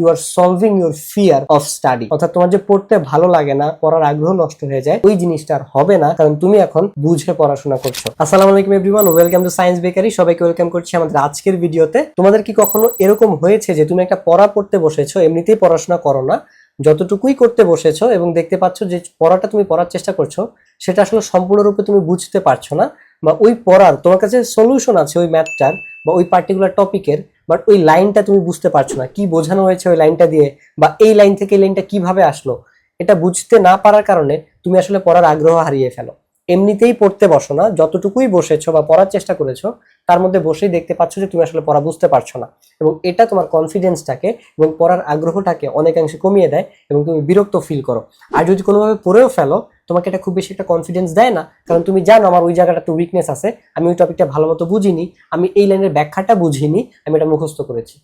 You are solving your fear of study অর্থাৎ তোমার যে পড়তে ভালো লাগে না, পড়ার আগ্রহ নষ্ট হয়ে যায়, ওই জিনিসটা আর হবে না, কারণ তুমি এখন বুঝে পড়াশোনা করছ। আসসালামু আলাইকুম everyone welcome to Science Bakery সবাইকে ওয়েলকাম করছি আমাদের আজকের ভিডিওতে। তোমাদের কি কখনো এরকম হয়েছে যে তুমি একটা পড়া পড়তে বসেছো, এমনিতেই পড়াশোনা করো না, যতটুকুই করতে বসেছো এবং দেখতে পাচ্ছ যে পড়াটা তুমি পড়ার চেষ্টা করছ, সেটা আসলে সম্পূর্ণরূপে তুমি বুঝতে পারছ না, বা ওই পড়ার তোমার কাছে সলিউশন আছে ওই ম্যাথটার বা ওই পার্টিকুলার টপিকের বাট ওই লাইনটা তুমি বুঝতে পারছ না। কি বোঝানো হয়েছে ওই লাইনটা দিয়ে? বা এই লাইন থেকে এই লাইনটা কীভাবে আসলো? এটা বুঝতে না পারার কারণে তুমি আসলে পড়ার আগ্রহ হারিয়ে ফেলো। এমনিতেই পড়তে বসো না। যতটুকুই বসেছো বা পড়ার চেষ্টা করেছ তার মধ্যে বসেই দেখতে পাচ্ছ যে তুমি আসলে পড়া বুঝতে পারছ না। এবং এটা তোমার কনফিডেন্সটাকে এবং পড়ার আগ্রহটাকে অনেকাংশে কমিয়ে দেয় এবং তুমি বিরক্ত ফিল করো। আর যদি কোনোভাবে পড়েও ফেলো, তোমাকে এটা খুব বেশি একটা কনফিডেন্স দেয় না, কারণ তুমি জানো আমার ওই জায়গাটা একটু উইকনেস আছে, আমি ওই টপিকটা ভালো মতো বুঝিনি, আমি এই লাইনের ব্যাখ্যাটা বুঝিনি, আমি এটা মুখস্থ করেছি।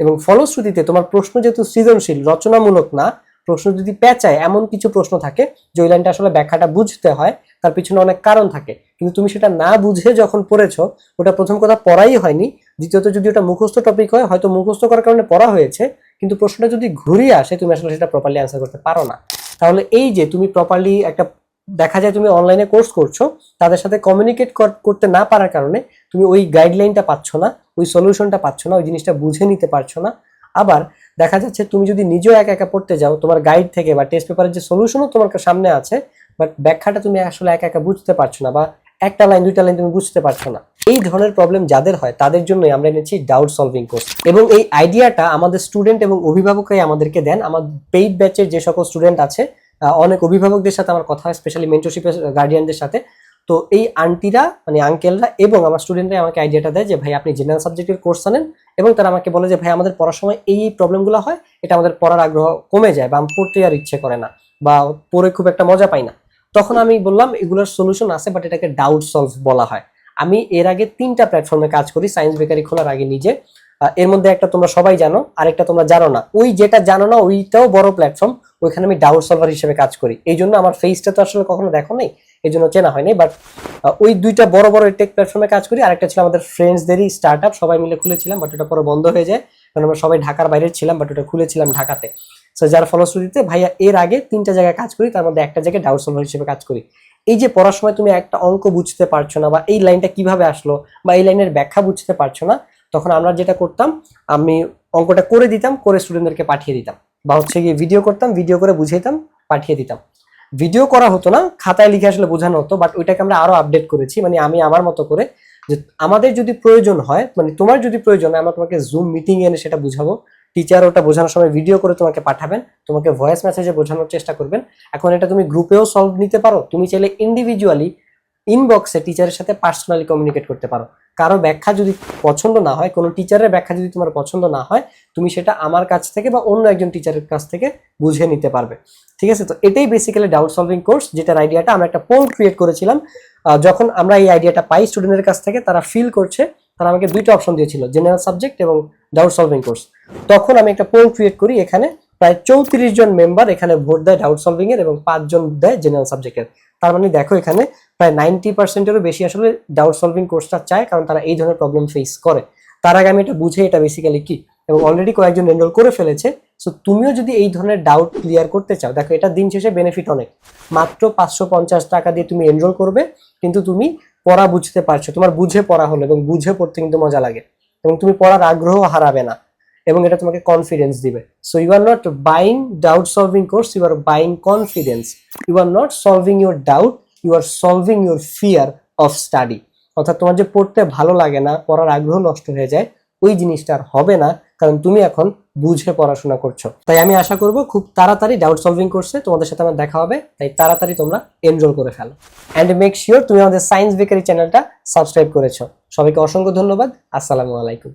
এবং ফলশ্রুতিতে তোমার প্রশ্ন যেহেতু সৃজনশীল, রচনামূলক না, প্রশ্ন যদি পেঁচায় এমন কিছু প্রশ্ন থাকে যে ওই লাইনটা আসলে ব্যাখ্যাটা বুঝতে হয় তার পিছনে অনেক কারণ থাকে। কিন্তু তুমি সেটা না বুঝে যখন পড়েছ, ওটা প্রথম কথা পড়াই হয়নি, দ্বিতীয়ত যদি ওটা মুখস্থ টপিক হয়, হয়তো মুখস্থ করার কারণে পড়া হয়েছে, কিন্তু প্রশ্নটা যদি ঘুরিয়ে আসে, তুমি আসলে সেটা প্রপারলি অ্যান্সার করতে পারো না। তাহলে এই যে তুমি প্রপারলি একটা, দেখা যায় তুমি অনলাইনে কোর্স করছ, তাদের সাথে কমিউনিকেট করতে না পারার কারণে তুমি ওই গাইডলাইনটা পাচ্ছ না, ওই সলিউশনটা পাচ্ছ না, ওই জিনিসটা বুঝে নিতে পারছ না। আবার দেখা যাচ্ছে তুমি যদি নিজেও একা একা পড়তে যাও, তোমার গাইড থেকে বা টেস্ট পেপারের যে সলিউশনও তোমার সামনে আছে বাট ব্যাখ্যাটা তুমি আসলে একা একা বুঝতে পারছ না বা একটা লাইন, দুইটা লাইন তুমি বুঝতে পারছ না। এই ধরনের প্রবলেম যাদের হয়, তাদের জন্যই আমরা এনেছি ডাউট সলভিং কোর্স এবং এই আইডিয়াটা আমাদের স্টুডেন্ট এবং অভিভাবকরাই আমাদেরকে দেন। আমার পেইড ব্যাচের যে সকল স্টুডেন্ট আছে অনেক অভিভাবকদের সাথে আমার কথা হয় স্পেশালি মেন্টরশিপের গার্ডিয়ানদের সাথে। তো এই আন্টিরা মানে আঙ্কেলরা এবং আমার স্টুডেন্টরা আমাকে আইডিয়াটা দেয় যে, ভাই, আপনি জেনারেল সাবজেক্টের কোর্স আনেন। এবং তারা আমাকে বলে যে, ভাই, আমাদের পড়ার সময় এই এই প্রবলেমগুলো হয়। এটা আমাদের পড়ার আগ্রহ কমে যায় বা পড়তে আর ইচ্ছে করে না বা পড়ে খুব একটা মজা পাই না। তখন আমি বললাম, এগুলোর সলিউশন আছে বাট এটাকে ডাউট সলভ বলা হয়। আমি এর আগে তিনটা প্ল্যাটফর্মে কাজ করি সায়েন্স বেকারি খোলার আগে নিজে। এর মধ্যে একটা তোমরা সবাই জানো, আরেকটা তোমরা জানো না। ওই যেটা জানো না, ওইটাও বড় প্ল্যাটফর্ম ওইখানে আমি ডাউট সলভার হিসেবে কাজ করি। এই জন্য আমার ফেসটা তো আসলে কখনো দেখো নেই, এই জন্য চেনা হয়নি বাট ওই দুইটা বড় বড় টেক প্ল্যাটফর্মে কাজ করি। আরেকটা ছিল আমাদের ফ্রেন্ডসদেরই স্টার্ট আপ সবাই মিলে খুলেছিলাম বাট ওটা পরে বন্ধ হয়ে যায়। কারণ আমরা সবাই ঢাকার বাইরে ছিলাম বাট ওটা খুলেছিলাম ঢাকাতে। সো যার ফলশ্রুতিতে ভাইয়া এর আগে তিনটা জায়গায় কাজ করি, তার মধ্যে একটা জায়গায় ডাউট সলভার হিসেবে কাজ করি। এই যে পড়ার সময় তুমি একটা অঙ্ক বুঝতে পারছ না বা এই লাইনটা কীভাবে আসলো বা এই লাইনের ব্যাখ্যা বুঝতে পারছ না, তখন আমরা যেটা করতাম, আমি অঙ্কটা করে দিতাম, করে স্টুডেন্টদেরকে পাঠিয়ে দিতাম। বা হচ্ছে গিয়ে ভিডিও করতাম ভিডিও করে বুঝিয়ে দিতাম পাঠিয়ে দিতাম। ভিডিও করা হতো না, খাতায় লিখে আসলে বোঝানো হতো বাট ওইটাকে আমরা আরও আপডেট করেছি মানে আমি আমার মতো করে যে আমাদের যদি প্রয়োজন হয় মানে তোমার যদি প্রয়োজন হয়, আমরা তোমাকে জুম মিটিং এনে সেটা বুঝাবো। টিচার ওটা বোঝানোর সময় ভিডিও করে তোমাকে পাঠাবেন, তোমাকে ভয়েস মেসেজে বোঝানোর চেষ্টা করবেন। এখন এটা তুমি গ্রুপেও সলভ নিতে পারো, তুমি চাইলে ইন্ডিভিজুয়ালি ইনবক্সে টিচারের সাথে পার্সোনালি কমিউনিকেট করতে পারো। কারও ব্যাখ্যা যদি পছন্দ না হয়, কোনো টিচারের ব্যাখ্যা যদি তোমার পছন্দ না হয়, তুমি সেটা আমার কাছ থেকে বা অন্য একজন টিচারের কাছ থেকে বুঝে নিতে পারবে। ঠিক আছে? তো এটাই বেসিক্যালি ডাউট সলভিং কোর্স যেটার আইডিয়াটা আমরা একটা পোল ক্রিয়েট করেছিলাম। যখন আমরা এই আইডিয়াটা পাই স্টুডেন্টের কাছ থেকে, তারা ফিল করছে তারা আমাকে দুইটা অপশন দিয়েছিল জেনারেল সাবজেক্ট এবং ডাউট সলভিং কোর্স তখন আমি একটা পোল ক্রিয়েট করি, এখানে প্রায় চৌত্রিশ জন মেম্বার এখানে ভোট দেয় ডাউট সলভিং এর এবং পাঁচজন দেয় জেনারেল সাবজেক্টের তার মানে দেখো এখানে প্রায় নাইনটি পার্সেন্টেরও বেশি আসলে ডাউট সলভিং কোর্সটা চায়, কারণ তারা এই ধরনের প্রবলেম ফেস করে। তার আগে আমি এটা বুঝে এটা বেসিক্যালি কি? এবং অলরেডি কয়েকজন এনরোল করে ফেলেছে সো তুমিও যদি এই ধরনের ডাউট ক্লিয়ার করতে চাও, দেখো এটা দিন শেষে বেনিফিট অনেক। মাত্র পাঁচশো পঞ্চাশ টাকা দিয়ে তুমি এনরোল করবে, কিন্তু তুমি পড়া বুঝতে পারছ, তোমার বুঝে পড়া হলো এবং বুঝে পড়তে কিন্তু মজা লাগে এবং তুমি পড়ার আগ্রহ হারাবে না এবং এটা তোমাকে কনফিডেন্স দিবে। So you are not buying doubt solving course you are buying confidence you are not solving your doubt you are solving your fear of study অর্থাৎ তোমার যে পড়তে ভালো লাগে না, পড়ার আগ্রহ নষ্ট হয়ে যায়, ওই জিনিসটা আর হবে না। কারণ তুমি এখন বুঝে পড়াশোনা করছ। তাই আমি আশা করব খুব তাড়াতাড়ি ডাউট সলভিং করছে তোমাদের সাথে আমার দেখা হবে, তাই তাড়াতাড়ি তোমরা এনরোল করে ফেলো। অ্যান্ড মেক শিওর তুমি আমাদের সায়েন্স বেকারি চ্যানেলটা সাবস্ক্রাইব করেছ। সবাইকে অসংখ্য ধন্যবাদ, আসসালামু আলাইকুম।